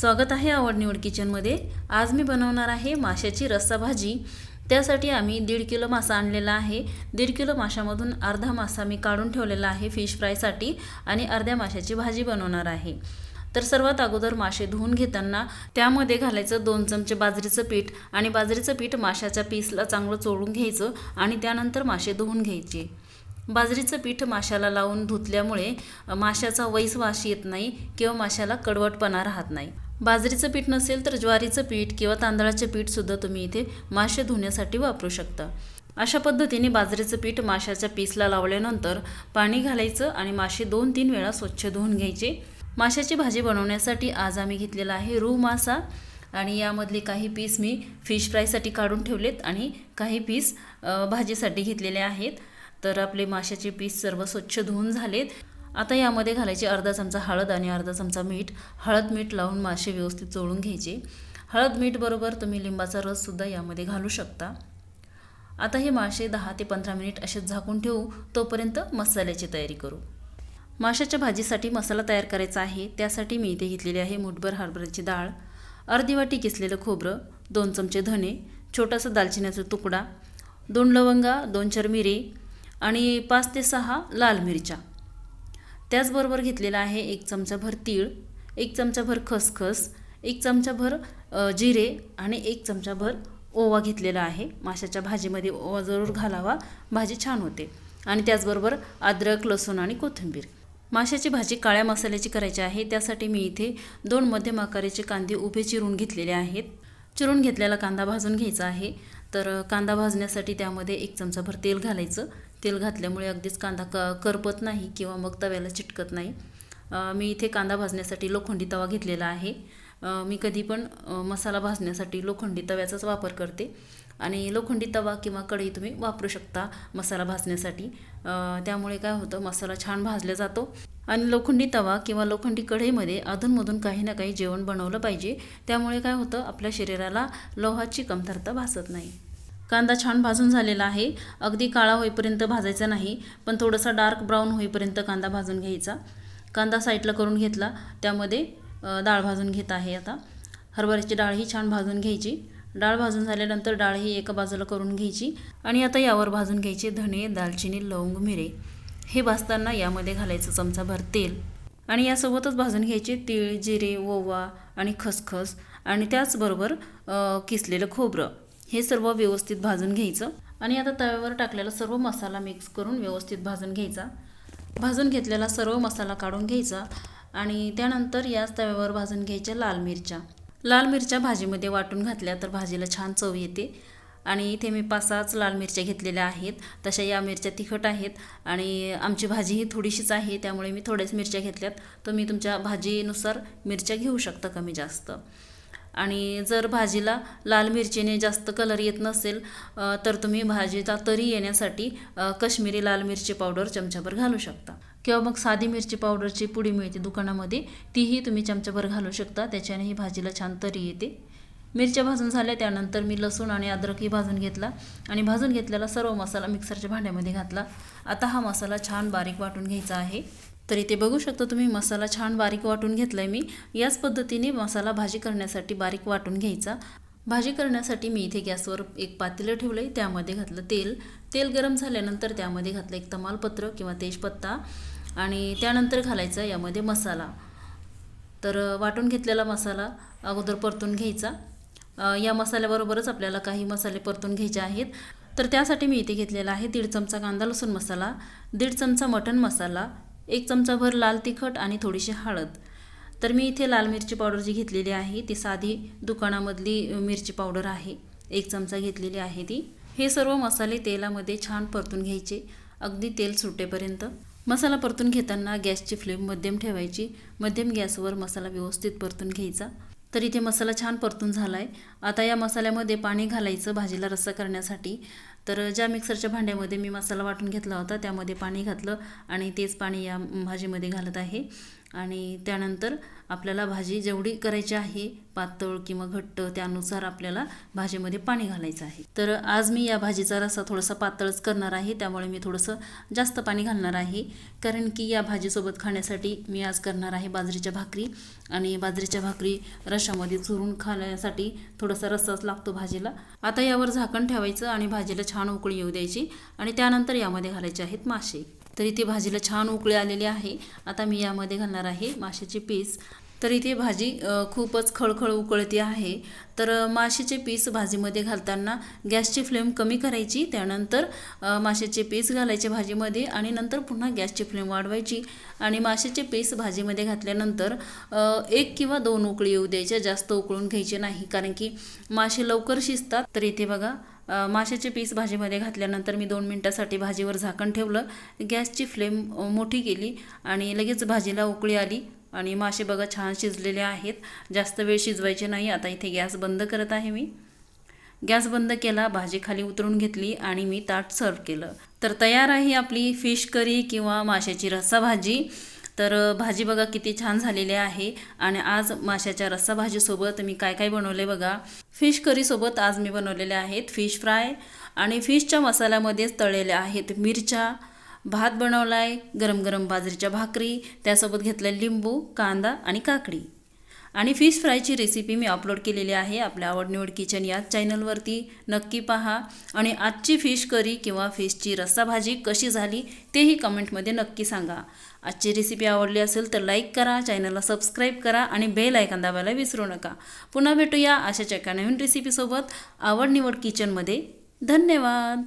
स्वागत आहे आवड निवड किचनमध्ये. आज मी बनवणार आहे माशाची रस्सा भाजी. त्यासाठी आम्ही दीड किलो मासा आणलेला आहे. दीड किलो माशामधून अर्धा मासा मी काढून ठेवलेला आहे फिश फ्रायसाठी आणि अर्ध्या माशाची भाजी बनवणार आहे. तर सर्वात अगोदर मासे धुवून घेताना त्यामध्ये घालायचं दोन चमचे बाजरीचं पीठ आणि बाजरीचं पीठ माशाच्या पीसला चांगलं चोळून घ्यायचं आणि त्यानंतर मासे धुवून घ्यायचे. बाजरीचं पीठ माशाला लावून धुतल्यामुळे माशाचा वैस वास येत नाही किंवा माशाला कडवटपणा राहत नाही. बाजरीचं पीठ नसेल तर ज्वारीचं पीठ किंवा तांदळाचे पीठसुद्धा तुम्ही इथे मासे धुण्यासाठी वापरू शकता. अशा पद्धतीने बाजरीचं पीठ माशाच्या पीसला लावल्यानंतर पाणी घालायचं आणि मासे दोन तीन वेळा स्वच्छ धुवून घ्यायचे. माशाची भाजी बनवण्यासाठी आज आम्ही घेतलेला आहे रू मासा आणि यामधले काही पीस मी फिश फ्रायसाठी काढून ठेवलेत आणि काही पीस भाजीसाठी घेतलेले आहेत. तर आपले माशाचे पीस सर्व स्वच्छ धुवून झालेत. आता यामध्ये घालायचे अर्धा चमचा हळद आणि अर्धा चमचा मीठ. हळद मीठ लावून मासे व्यवस्थित चोळून घ्यायचे. हळद मीठ बरोबर तुम्ही लिंबाचा रससुद्धा यामध्ये घालू शकता. आता हे मासे दहा ते पंधरा मिनिट असेच झाकून ठेवू. तोपर्यंत मसाल्याची तयारी करू. माशाच्या भाजीसाठी मसाला तयार करायचा आहे. त्यासाठी मी इथे घेतलेली आहे मुठभर हरभऱ्याची डाळ अर्धी वाटी किसलेलं खोबरं दोन चमचे धने छोटासा दालचिन्याचा तुकडा दोन लवंगा दोन चार मिरे आणि पाच ते सहा लाल मिरच्या. त्याचबरोबर घेतलेला आहे एक चमचाभर तीळ एक चमचाभर खसखस एक चमचाभर जिरे आणि एक चमचाभर ओवा घेतलेला आहे. माशाच्या भाजीमध्ये ओवा जरूर घालावा. भाजी छान होते. आणि त्याचबरोबर अद्रक लसूण आणि कोथिंबीर. माशाची भाजी काळ्या मसाल्याची करायची आहे. त्यासाठी मी इथे दोन मध्यम आकाराचे कांदे उभे चिरून घेतलेले आहेत. चिरून घेतलेला कांदा भाजून घ्यायचा आहे. तर कांदा भाजण्यासाठी त्यामध्ये एक चमचाभर तेल घालायचं. तेल घातल्यामुळे अगदीच कांदा क करपत नाही किंवा मग तव्याला चिटकत नाही. मी इथे कांदा भाजण्यासाठी लोखंडी तवा घेतलेला आहे. मी कधी पण मसाला भाजण्यासाठी लोखंडी तव्याचाच वापर करते. आणि लोखंडी तवा किंवा कढई तुम्ही वापरू शकता मसाला भाजण्यासाठी. त्यामुळे काय होतं मसाला छान भाजला जातो. आणि लोखंडी तवा किंवा लोखंडी कढईमध्ये अधूनमधून काही ना काही जेवण बनवलं पाहिजे. त्यामुळे काय होतं आपल्या शरीराला लोहाची कमतरता भासत नाही. कांदा छान भाजून झालेला आहे. अगदी काळा होईपर्यंत भाजायचा नाही पण थोडासा डार्क ब्राऊन होईपर्यंत कांदा भाजून घ्यायचा. कांदा साईडला करून घेतला त्यामध्ये डाळ भाजून घेत आहे आता. हरभऱ्याची डाळ ही छान भाजून घ्यायची. डाळ भाजून झाल्यानंतर डाळ ही एका बाजूला करून घ्यायची. आणि आता यावर भाजून घ्यायचे धणे दालचिनी लवंग मिरे. हे भाजताना यामध्ये घालायचं चमचाभर तेल. आणि यासोबतच भाजून घ्यायचे तीळ जिरे ओवा आणि खसखस आणि त्याचबरोबर किसलेलं खोबरं. हे सर्व व्यवस्थित भाजून घ्यायचं. आणि आता तव्यावर टाकलेला सर्व मसाला मिक्स करून व्यवस्थित भाजून घ्यायचा. भाजून घेतलेला सर्व मसाला काढून घ्यायचा आणि त्यानंतर याच तव्यावर भाजून घ्यायच्या लाल मिरच्या. लाल मिरच्या भाजीमध्ये वाटून घातल्या तर भाजीला छान चव येते. आणि इथे मी पाच सहाच लाल मिरच्या घेतलेल्या आहेत. तशा या मिरच्या तिखट आहेत आणि आमची भाजी ही थोडीशीच आहे त्यामुळे मी थोड्याच मिरच्या घेतल्यात. तुम्ही तुमच्या भाजीनुसार मिरच्या घेऊ शकता कमी जास्त. आणि जर भाजीला लाल मिरचीने जास्त कलर येत नसेल तर तुम्ही भाजीचा तरी येण्यासाठी कश्मीरी लाल मिरची पावडर चमच्याभर घालू शकता. किंवा मग साधी मिरची पावडरची पुडी मिळते दुकानामध्ये तीही तुम्ही चमच्याभर घालू शकता. त्याच्याने ही भाजीला छान तरी येते. मिरच्या भाजून झाल्या त्यानंतर मी लसूण आणि अद्रकही भाजून घेतला आणि भाजून घेतलेला सर्व मसाला मिक्सरच्या भांड्यामध्ये घातला. आता हा मसाला छान बारीक वाटून घ्यायचा आहे. तर इथे बघू शकता तुम्ही मसाला छान बारीक वाटून घेतला आहे मी. याच पद्धतीने मसाला भाजी करण्यासाठी बारीक वाटून घ्यायचा. भाजी करण्यासाठी मी इथे गॅसवर एक पातेलं ठेवलं आहे त्यामध्ये घातलं तेल. तेल गरम झाल्यानंतर त्यामध्ये घातलं एक तमालपत्र किंवा तेजपत्ता आणि त्यानंतर घालायचा यामध्ये मसाला. तर वाटून घेतलेला मसाला अगोदर परतून घ्यायचा. या मसाल्याबरोबरच आपल्याला काही मसाले परतून घ्यायचे आहेत. तर त्यासाठी मी इथे घेतलेला आहे दीड चमचा कांदा लसूण मसाला दीड चमचा मटण मसाला एक चमचाभर लाल तिखट आणि थोडीशी हळद. तर मी इथे लाल मिरची पावडर जी घेतलेली आहे ती साधी दुकानामधली मिरची पावडर आहे. एक चमचा घेतलेली आहे ती. हे सर्व मसाले तेलामध्ये छान परतून घ्यायचे अगदी तेल सुटेपर्यंत. मसाला परतून घेताना गॅसची फ्लेम मध्यम ठेवायची मध्यम गॅसवर मसाला व्यवस्थित परतून घ्यायचा. तर इथे मसाला छान परतून झाला आहे आता या मसाल्यामध्ये पाणी घालायचं भाजीला रस्सा करण्यासाठी. तर ज्या मिक्सरच्या भांड्यामध्ये मी मसाला वाटून घेतला होता त्यामध्ये पाणी घातलं आणि तेच पाणी या भाजीमध्ये घालत आहे. आणि त्यानंतर आपल्याला भाजी जेवढी करायची आहे पातळ किंवा घट्ट त्यानुसार आपल्याला भाजीमध्ये पाणी घालायचं आहे. तर आज मी या भाजीचा रस्सा थोडासा पातळच करणार आहे त्यामुळे मी थोडंसं जास्त पाणी घालणार आहे. कारण की या भाजीसोबत खाण्यासाठी मी आज करणार आहे बाजरीच्या भाकरी. आणि बाजरीच्या भाकरी रशामध्ये चुरून खाण्यासाठी थोडासा रस्साच लागतो भाजीला. आता यावर झाकण ठेवायचं आणि भाजीला छान उकळी येऊ द्यायची. आणि त्यानंतर यामध्ये घालायचे आहेत मासे. तर इथे भाजीला छान उकळी आलेली आहे. आता मी यामध्ये घालणार आहे माशाचे पीस. तर इथे भाजी खूपच खळखळ उकळती आहे. तर माशाचे पीस भाजीमध्ये घालताना गॅसची फ्लेम कमी करायची त्यानंतर माशाचे पीस घालायचे भाजीमध्ये आणि नंतर पुन्हा गॅसची फ्लेम वाढवायची. आणि माशाचे पीस भाजीमध्ये घातल्यानंतर एक किंवा दोन उकळी येऊ द्यायच्या जास्त उकळून घ्यायचे नाही. कारण की मासे लवकर शिजतात. तर इथे बघा माशाचे पीस भाजीमध्ये घातल्यानंतर मी दोन मिनटासाठी भाजीवर झाकण ठेवलं. गॅसची फ्लेम मोठी केली आणि लगेच भाजीला उकळी आली. आणि मासे बघा छान शिजलेले आहेत. जास्त वेळ शिजवायचे नाही. आता इथे गॅस बंद करत आहे मी. गॅस बंद केला भाजी खाली उतरून घेतली आणि मी ताट सर्व केलं. तर तयार आहे आपली फिश करी किंवा माशाची रस्सा भाजी तर भाजी बघा किती छान झालेली आहे आणि आज माशाच्या रस्सा भाजीसोबत मी काय काय बनवले बघा. फिश करीसोबत आज मी बनवलेले आहेत फिश फ्राय आणि फिशच्या मसाल्यामध्येच तळलेल्या आहेत मिरच्या भात बनवला आहे गरम गरम बाजरीच्या भाकरी त्यासोबत घेतलं लिंबू कांदा आणि काकडी. आणि फिश फ्रायची रेसिपी मी अपलोड केलेली आहे आपल्या आवडनिवड किचन याच चॅनलवरती नक्की पहा. आणि आजची फिश करी किंवा फिशची रस्सा भाजी कशी झाली तेही कमेंटमध्ये नक्की सांगा. आजची रेसिपी आवडली असेल तर लाईक करा चॅनलला सबस्क्राईब करा आणि बेल आयकन दाबायला विसरू नका. पुन्हा भेटूया अशाच एका नवीन रेसिपीसोबत आवडनिवड किचनमध्ये धन्यवाद!